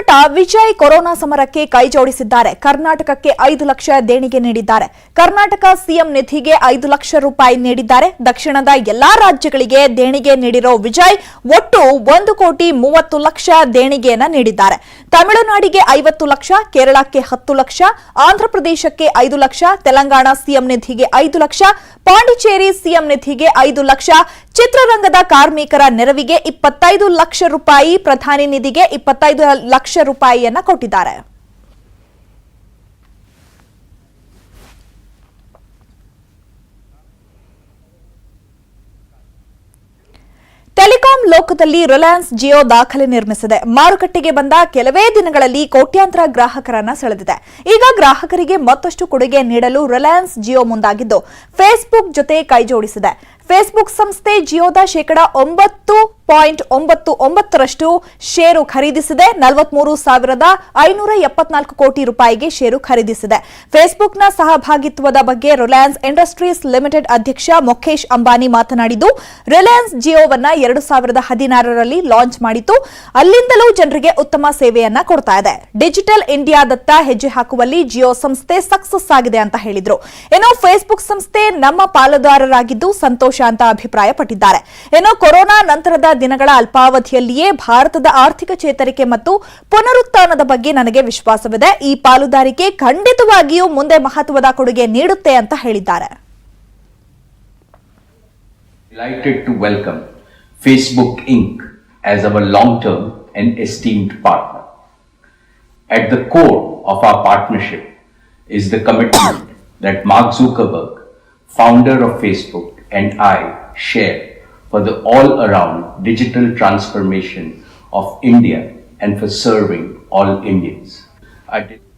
ಚಿತ್ರನಟ ವಿಜಯ್ ಕೊರೋನಾ ಸಮರಕ್ಕೆ ಕೈಜೋಡಿಸಿದ್ದಾರೆ ಕರ್ನಾಟಕಕ್ಕೆ ಐದು ಲಕ್ಷ ದೇಣಿಗೆ ನೀಡಿದ್ದಾರೆ. ಕರ್ನಾಟಕ ಸಿಎಂ ನಿಧಿಗೆ ಐದು ಲಕ್ಷ ರೂಪಾಯಿ ನೀಡಿದ್ದಾರೆ. ದಕ್ಷಿಣದ ಎಲ್ಲಾ ರಾಜ್ಯಗಳಿಗೆ ದೇಣಿಗೆ ನೀಡಿರೋ ವಿಜಯ್ ಒಟ್ಟು ಒಂದು ಕೋಟಿ ಮೂವತ್ತು ಲಕ್ಷ ದೇಣಿಗೆಯನ್ನ ನೀಡಿದ್ದಾರೆ. ತಮಿಳುನಾಡಿಗೆ ಐವತ್ತು ಲಕ್ಷ, ಕೇರಳಕ್ಕೆ ಹತ್ತು ಲಕ್ಷ, ಆಂಧ್ರಪ್ರದೇಶಕ್ಕೆ ಐದು ಲಕ್ಷ, ತೆಲಂಗಾಣ ಸಿಎಂ ನಿಧಿಗೆ ಐದು ಲಕ್ಷ, ಪಾಂಡಿಚೇರಿ ಸಿಎಂ ನಿಧಿಗೆ ಐದು ಲಕ್ಷ, ಚಿತ್ರರಂಗದ ಕಾರ್ಮಿಕರ ನೆರವಿಗೆ ಇಪ್ಪತ್ತೈದು ಲಕ್ಷ ರೂಪಾಯಿ, ಪ್ರಧಾನಿ ನಿಧಿಗೆ ಇಪ್ಪತ್ತೈದು ಲಕ್ಷ ರೂಪಾಯಿಯನ್ನ ಕೊಟ್ಟಿದ್ದಾರೆ. ಟೆಲಿಕಾಂ ಲೋಕದಲ್ಲಿ ರಿಲಯನ್ಸ್ ಜಿಯೋ ದಾಖಲೆ ನಿರ್ಮಿಸಿದೆ. ಮಾರುಕಟ್ಟೆಗೆ ಬಂದ ಕೆಲವೇ ದಿನಗಳಲ್ಲಿ ಕೋಟ್ಯಾಂತರ ಗ್ರಾಹಕರನ್ನ ಸೆಳೆದಿದೆ. ಈಗ ಗ್ರಾಹಕರಿಗೆ ಮತ್ತಷ್ಟು ಕೊಡುಗೆ ನೀಡಲು ರಿಲಯನ್ಸ್ ಜಿಯೋ ಮುಂದಾಗಿದ್ದು, ಫೇಸ್ಬುಕ್ ಜೊತೆ ಕೈಜೋಡಿಸಿದೆ. ಫೇಸ್ಬುಕ್ ಸಂಸ್ಥೆ ಜಿಯೋದ ಶೇಕಡ ಒಂಬತ್ತು ಪಾಯಿಂಟ್ ಒಂಬತ್ತು ಒಂಬತ್ತರಷ್ಟು ಷೇರು ಖರೀದಿಸಿದೆ. ನಲವತ್ಮೂರು ಸಾವಿರದ ಐನೂರ ಎಪ್ಪತ್ನಾಲ್ಕು ಕೋಟಿ ರೂಪಾಯಿಗೆ ಷೇರು ಖರೀದಿಸಿದೆ. ಫೇಸ್ಬುಕ್ನ ಸಹಭಾಗಿತ್ವದ ಬಗ್ಗೆ ರಿಲಯನ್ಸ್ ಇಂಡಸ್ಟ್ರೀಸ್ ಲಿಮಿಟೆಡ್ ಅಧ್ಯಕ್ಷ ಮುಖೇಶ್ ಅಂಬಾನಿ ಮಾತನಾಡಿದ್ದು ರಿಲಯನ್ಸ್ ಜಿಯೋವನ್ನ ಎರಡು ಸಾವಿರದ ಹದಿನಾರರಲ್ಲಿ ಲಾಂಚ್ ಮಾಡಿತು ಅಲ್ಲಿಂದಲೂ ಜನರಿಗೆ ಉತ್ತಮ ಸೇವೆಯನ್ನ ಕೊಡ್ತಾ ಇದೆ. ಡಿಜಿಟಲ್ ಇಂಡಿಯಾದತ್ತ ಹೆಜ್ಜೆ ಹಾಕುವಲ್ಲಿ ಜಿಯೋ ಸಂಸ್ಥೆ ಸಕ್ಸಸ್ ಆಗಿದೆ ಅಂತ ಹೇಳಿದ್ರು. ಏನೋ ಫೇಸ್ಬುಕ್ ಸಂಸ್ಥೆ ನಮ್ಮ ಪಾಲುದಾರರಾಗಿದ್ದು ಸಂತೋಷ ಅಂತ ಅಭಿಪ್ರಾಯಪಟ್ಟಿದ್ದಾರೆ ಇನ್ನು ಕೊರೋನಾ ನಂತರದ ದಿನಗಳ ಅಲ್ಪಾವಧಿಯಲ್ಲಿಯೇ ಭಾರತದ ಆರ್ಥಿಕ ಚೇತರಿಕೆ ಮತ್ತು ಪುನರುತ್ಥಾನದ ಬಗ್ಗೆ ನನಗೆ ವಿಶ್ವಾಸವಿದೆ ಈ ಪಾಲುದಾರಿಕೆ ಖಂಡಿತವಾಗಿಯೂ ಮುಂದೆ ಮಹತ್ವದ ಕೊಡುಗೆ ನೀಡುತ್ತೆ ಅಂತ ಹೇಳಿದ್ದಾರೆ Delighted to welcome Facebook Inc. as our long term and esteemed partner. At the core of our partnership is the commitment that Mark Zuckerberg, founder of Facebook, and I share for the all around digital transformation of India and for serving all Indians. I did-